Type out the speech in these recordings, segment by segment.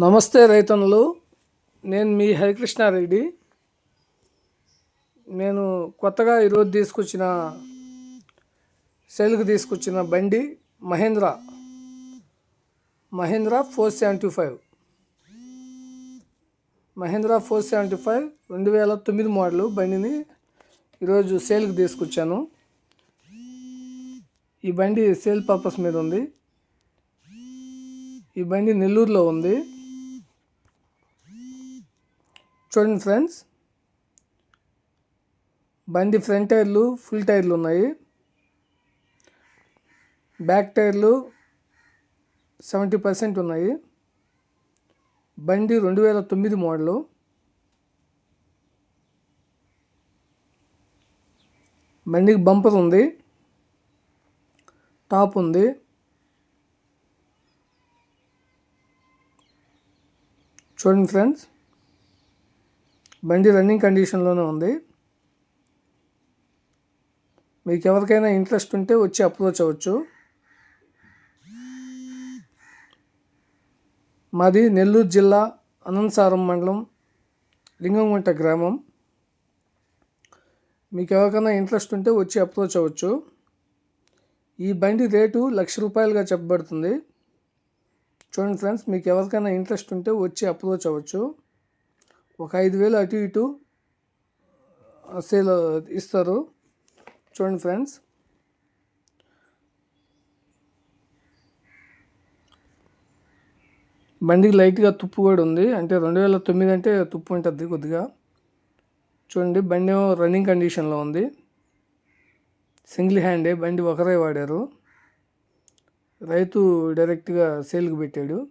నమస్తే రైతన్నులు. నేను మీ హరికృష్ణారెడ్డి. నేను కొత్తగా ఈరోజు తీసుకొచ్చిన సేల్కి తీసుకొచ్చిన బండి Mahindra. Mahindra four seventy five. Mahindra four seventy five రెండు వేల తొమ్మిది మోడలు బండిని ఈరోజు సేల్కి తీసుకొచ్చాను. ఈ బండి సేల్ పర్పస్ మీద ఉంది. ఈ బండి నెల్లూరులో ఉంది. చూడండి ఫ్రెండ్స్. బండి ఫ్రంట్ టైర్లు ఫుల్ టైర్లు ఉన్నాయి. బ్యాక్ టైర్లు సెవెంటీ పర్సెంట్ ఉన్నాయి. బండి రెండు వేల తొమ్మిది మోడలు. బండికి బంపర్ ఉంది. టాప్ ఉంది. చూడండి ఫ్రెండ్స్. బండి రన్నింగ్ కండిషన్లోనే ఉంది. మీకు ఎవరికైనా ఇంట్రెస్ట్ ఉంటే వచ్చి అప్రోచ్ అవ్వచ్చు. మాది నెల్లూరు జిల్లా అనంతసారం మండలం లింగంగుంట గ్రామం. మీకు ఎవరికైనా ఇంట్రెస్ట్ ఉంటే వచ్చి అప్రోచ్ అవ్వచ్చు. ఈ బండి రేటు లక్ష రూపాయలుగా చెప్పబడుతుంది. చూడండి ఫ్రెండ్స్ మీకు ఎవరికైనా ఇంట్రెస్ట్ ఉంటే వచ్చి అప్రోచ్ అవ్వచ్చు. ఒక ఐదు వేలు అటు ఇటు సేల్ ఇస్తారు. చూడండి ఫ్రెండ్స్. బండికి లైట్గా తుప్పు కూడా ఉంది. అంటే రెండు వేల తొమ్మిది అంటే తుప్పు ఉంటుంది కొద్దిగా. చూడండి బండి ఏమో రన్నింగ్ కండిషన్లో ఉంది. సింగిల్ హ్యాండే బండి ఒకరే వాడారు. రైతు డైరెక్ట్గా సేల్కి పెట్టాడు.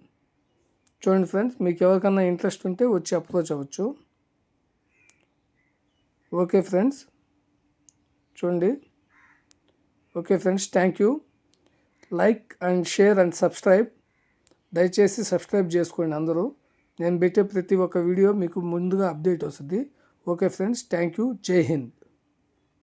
చూడండి ఫ్రెండ్స్ మీకు ఎవరికన్నా ఇంట్రెస్ట్ ఉంటే వచ్చి అప్రోచ్ అవ్వచ్చు ఓకే ఫ్రెండ్స్ చూడండి. Okay friends thank you. Like and share and subscribe. దయచేసి సబ్స్క్రైబ్ చేసుకోండి అందరూ. నేను పెట్టే ప్రతి ఒక్క వీడియో మీకు ముందుగా అప్డేట్ వస్తుంది. Okay friends thank you. జై హింద్.